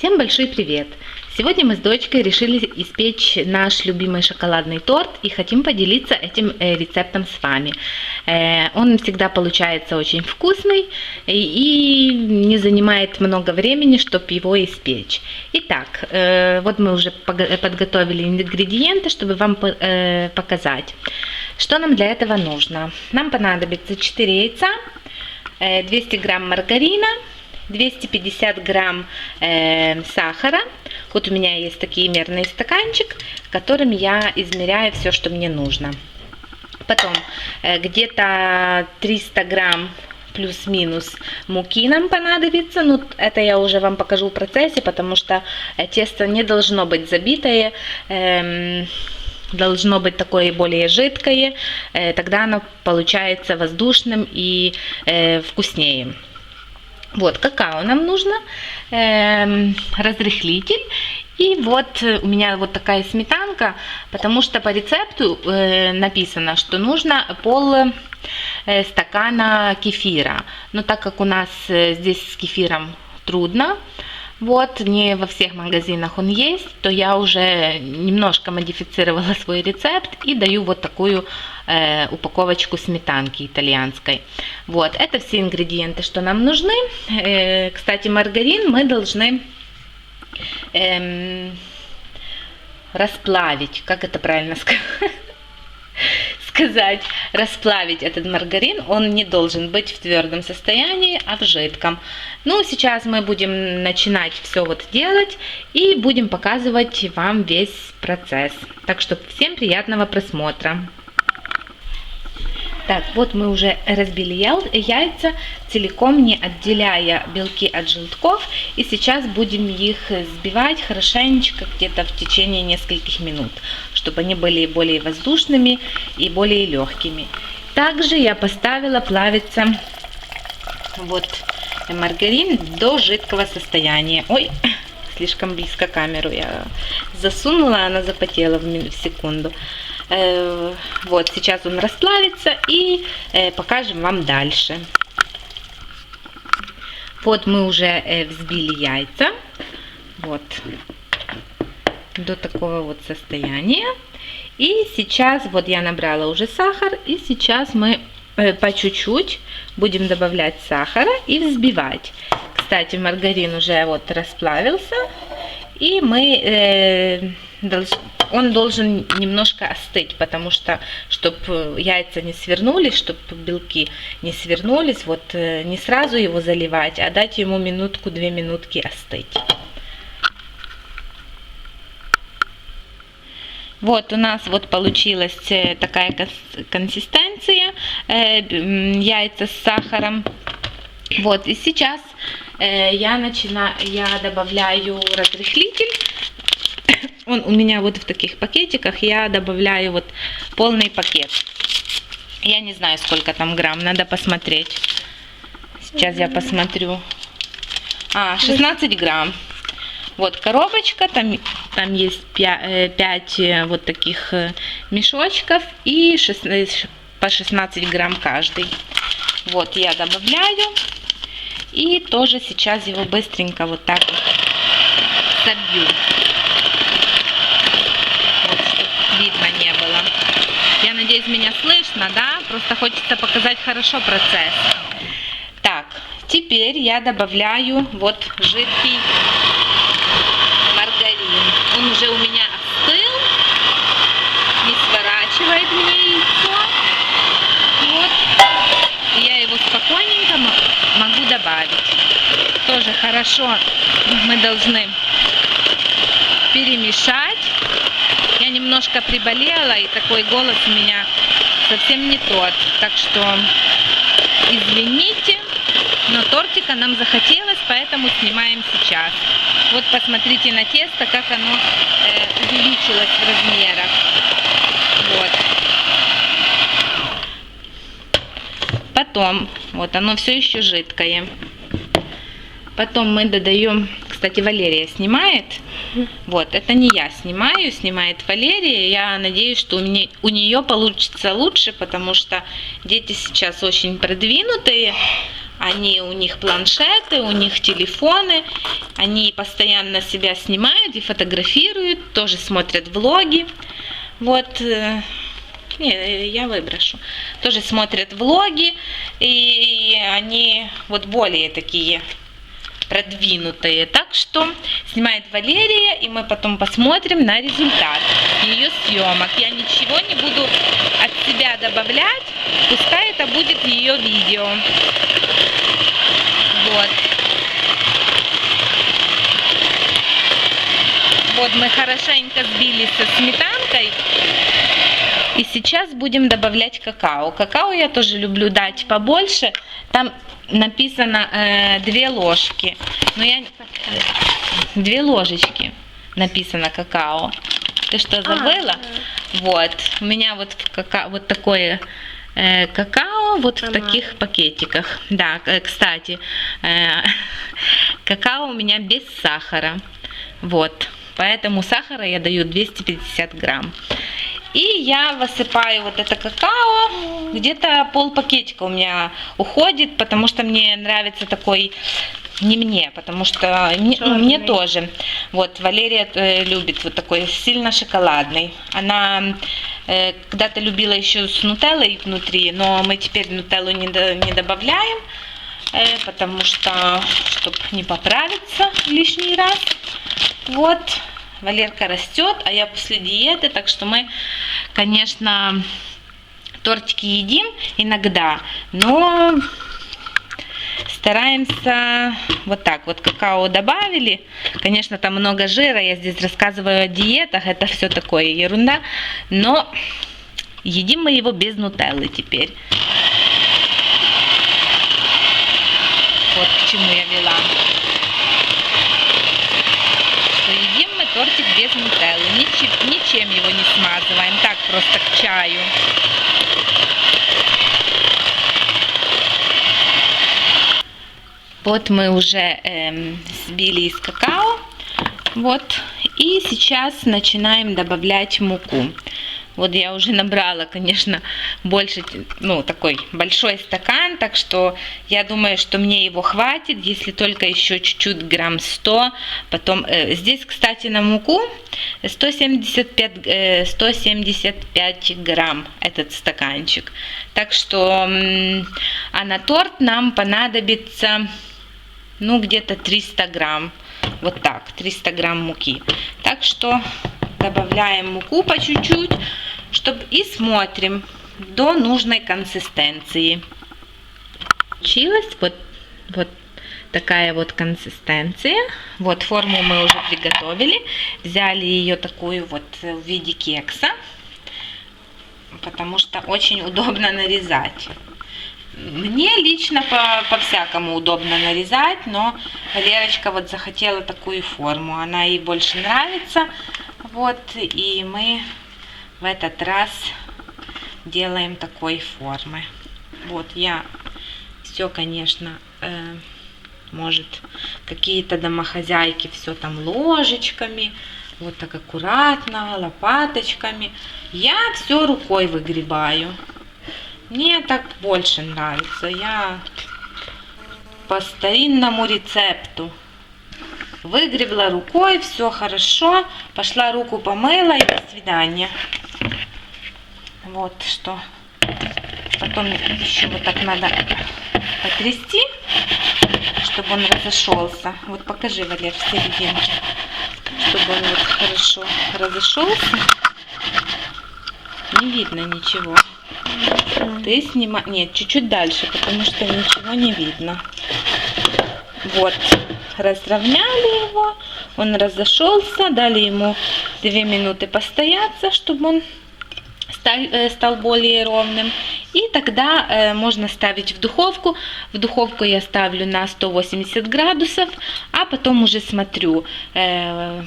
Всем большой привет! Сегодня мы с дочкой решили испечь наш любимый шоколадный торт и хотим поделиться этим э, рецептом с вами. Э, он всегда получается очень вкусный и не занимает много времени, чтобы его испечь. Итак, э, вот мы уже подготовили ингредиенты, чтобы вам показать. Что нам для этого нужно? Нам понадобится 4 яйца, 200 грамм маргарина, 250 грамм э, сахара. Вот у меня есть такие мерный стаканчик, которым я измеряю все, что мне нужно. Потом э, где-то 300 грамм плюс-минус муки нам понадобится. Ну, это я уже вам покажу в процессе, потому что э, тесто не должно быть забитое. Эм, должно быть такое более жидкое, э, тогда оно получается воздушным и э, вкуснее. Вот, какао нам нужно, э, разрыхлитель. И вот у меня вот такая сметанка, потому что по рецепту э, написано, что нужно пол э, стакана кефира. Но так как у нас э, здесь с кефиром трудно, вот, не во всех магазинах он есть, то я уже немножко модифицировала свой рецепт и даю вот такую э, упаковочку сметанки итальянской. Вот, это все ингредиенты, что нам нужны. Э, кстати, маргарин мы должны э, расплавить, как это правильно сказать? Сказать, расплавить этот маргарин, он не должен быть в твердом состоянии, а в жидком. Ну, сейчас мы будем начинать все вот делать и будем показывать вам весь процесс. Так что всем приятного просмотра. Так, вот мы уже разбили яйца, целиком не отделяя белки от желтков. И сейчас будем их сбивать хорошенечко где-то в течение нескольких минут, чтобы они были более воздушными и более легкими. Также я поставила плавиться вот маргарин до жидкого состояния. Ой, слишком близко камеру я засунула, она запотела в секунду. Э, вот, сейчас он расплавится и э, покажем вам дальше. Вот мы уже э, взбили яйца. Вот. До такого вот состояния. И сейчас вот я набрала уже сахар. И сейчас мы по чуть-чуть будем добавлять сахара и взбивать. Кстати, маргарин уже вот расплавился. И мы э, он должен немножко остыть, потому что, чтобы яйца не свернулись, чтобы белки не свернулись, вот э, не сразу его заливать, а дать ему минутку-две минутки остыть. Вот у нас вот получилась э, такая консистенция, э, яйца с сахаром. Вот и сейчас я начинаю, я добавляю разрыхлитель он у меня вот в таких пакетиках. Я добавляю вот полный пакет. Я не знаю, сколько там грамм. Надо посмотреть. Сейчас я посмотрю. А, 16 грамм. Вот коробочка, там, там есть 5, 5 э, э, вот таких э, мешочков и 16, по 16 грамм каждый. Вот я добавляю. И тоже сейчас его быстренько вот так вот собью. Надеюсь, меня слышно, да? Просто хочется показать хорошо процесс. Так, теперь я добавляю вот жидкий маргарин. Он уже у меня остыл, не сворачивает мне яйцо. Вот, я его спокойненько могу добавить. Тоже хорошо мы должны перемешать немножко приболела, и такой голос у меня совсем не тот. Так что извините, но тортика нам захотелось, поэтому снимаем сейчас. Вот посмотрите на тесто, как оно э, увеличилось в размерах. Вот. Потом, вот оно все еще жидкое. Потом мы додаем, кстати, Валерия снимает. Вот, это не я снимаю, снимает Валерия. Я надеюсь, что у, меня, у нее получится лучше, потому что дети сейчас очень продвинутые. Они, у них планшеты, у них телефоны. Они постоянно себя снимают и фотографируют, тоже смотрят влоги. Вот, э, не, я выброшу. Тоже смотрят влоги, и они вот более такие продвинутые. Так что снимает Валерия, и мы потом посмотрим на результат ее съемок. Я ничего не буду от себя добавлять, пускай это будет ее видео. Вот. Вот мы хорошенько сбили со сметанкой. И сейчас будем добавлять какао. Какао я тоже люблю дать побольше. Там написано э, две ложки. Но я две ложечки написано какао. Ты что а, забыла? А, Вот. У меня вот какао, вот такое э, какао вот ага. в таких пакетиках. Да, кстати, э, какао у меня без сахара. Вот. Поэтому сахара я даю 250 грамм. И я высыпаю вот это какао. Где-то пол пакетика у меня уходит, потому что мне нравится такой не мне, потому что мне, мне тоже. Вот Валерия э, любит вот такой сильно шоколадный. Она э, когда-то любила еще с нутеллой внутри, но мы теперь нутеллу не, до, не добавляем, э, потому что, чтобы не поправиться лишний раз. Вот. Валерка растет, а я после диеты, так что мы, конечно, тортики едим иногда, но стараемся вот так вот какао добавили. Конечно там много жира я здесь рассказываю о диетах это все такое ерунда но едим мы его без нутеллы теперь. Вот к чему я вела тортик без нутеллы. Ничем, ничем его не смазываем, так просто к чаю. Вот мы уже эм, сбили из какао. Вот. И сейчас начинаем добавлять муку. Вот я уже набрала, конечно, больше, ну, такой большой стакан, так что я думаю, что мне его хватит, если только еще чуть-чуть грамм 100. Потом, э, здесь, кстати, на муку 175, э, 175 грамм этот стаканчик. Так что, э, а на торт нам понадобится, ну, где-то 300 грамм. Вот так, 300 грамм муки. Так что добавляем муку по чуть-чуть чтобы и смотрим до нужной консистенции. Получилась вот, вот такая вот консистенция. Вот форму мы уже приготовили. Взяли ее такую вот в виде кекса, потому что очень удобно нарезать. Мне лично по-всякому по удобно нарезать, но Валерочка вот захотела такую форму. Она ей больше нравится. Вот, и мы в этот раз делаем такой формы. Вот я все, конечно, э, может какие-то домохозяйки все там ложечками, вот так аккуратно, лопаточками. Я все рукой выгребаю. Мне так больше нравится. Я по старинному рецепту выгребла рукой, все хорошо, пошла руку помыла и до свидания. Вот что. Потом еще вот так надо потрясти, чтобы он разошелся. Вот покажи, Валер, в серединке, чтобы он вот хорошо разошелся. Не видно ничего. Ты снимай... Нет, чуть-чуть дальше, потому что ничего не видно. Вот, разровняли его, он разошелся, дали ему 2 минуты постояться, чтобы он Э, стал более ровным. И тогда э, можно ставить в духовку. В духовку я ставлю на 180 градусов, а потом уже смотрю. Э,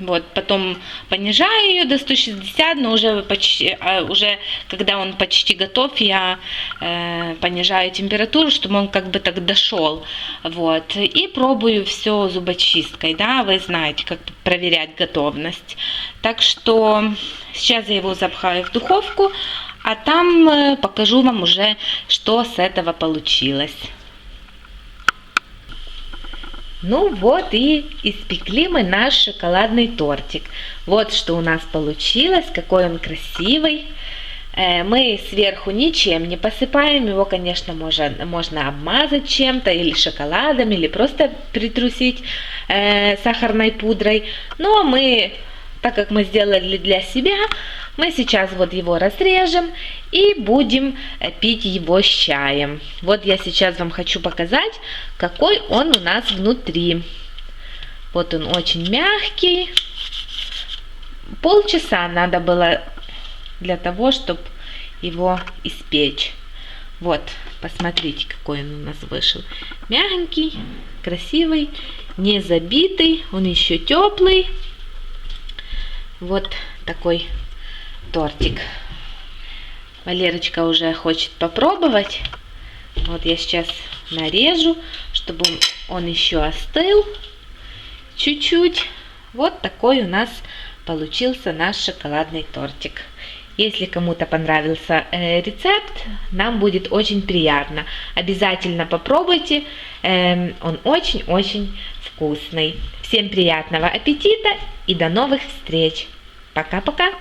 вот, потом понижаю ее до 160, но уже почти, а уже когда он почти готов, я э, понижаю температуру, чтобы он как бы так дошел. Вот, и пробую все зубочисткой, да, вы знаете, как проверять готовность. Так что сейчас я его запхаю в духовку, а там э, покажу вам уже, что с этого получилось. Ну вот и испекли мы наш шоколадный тортик. Вот что у нас получилось, какой он красивый. Э, Мы сверху ничем не посыпаем, его, конечно, можно, можно обмазать чем-то, или шоколадом, или просто притрусить э, сахарной пудрой. Но мы, так как мы сделали для себя, мы сейчас вот его разрежем и будем пить его с чаем. Вот я сейчас вам хочу показать, какой он у нас внутри. Вот он очень мягкий. Полчаса надо было для того, чтобы его испечь. Вот, посмотрите, какой он у нас вышел. Мягенький, красивый, не забитый, он еще теплый. Вот такой тортик. Валерочка уже хочет попробовать. Вот я сейчас нарежу, чтобы он еще остыл чуть-чуть. Вот такой у нас получился наш шоколадный тортик. Если кому-то понравился э, рецепт, нам будет очень приятно. Обязательно попробуйте, эм, он очень-очень вкусный. Всем приятного аппетита и до новых встреч. Пока-пока.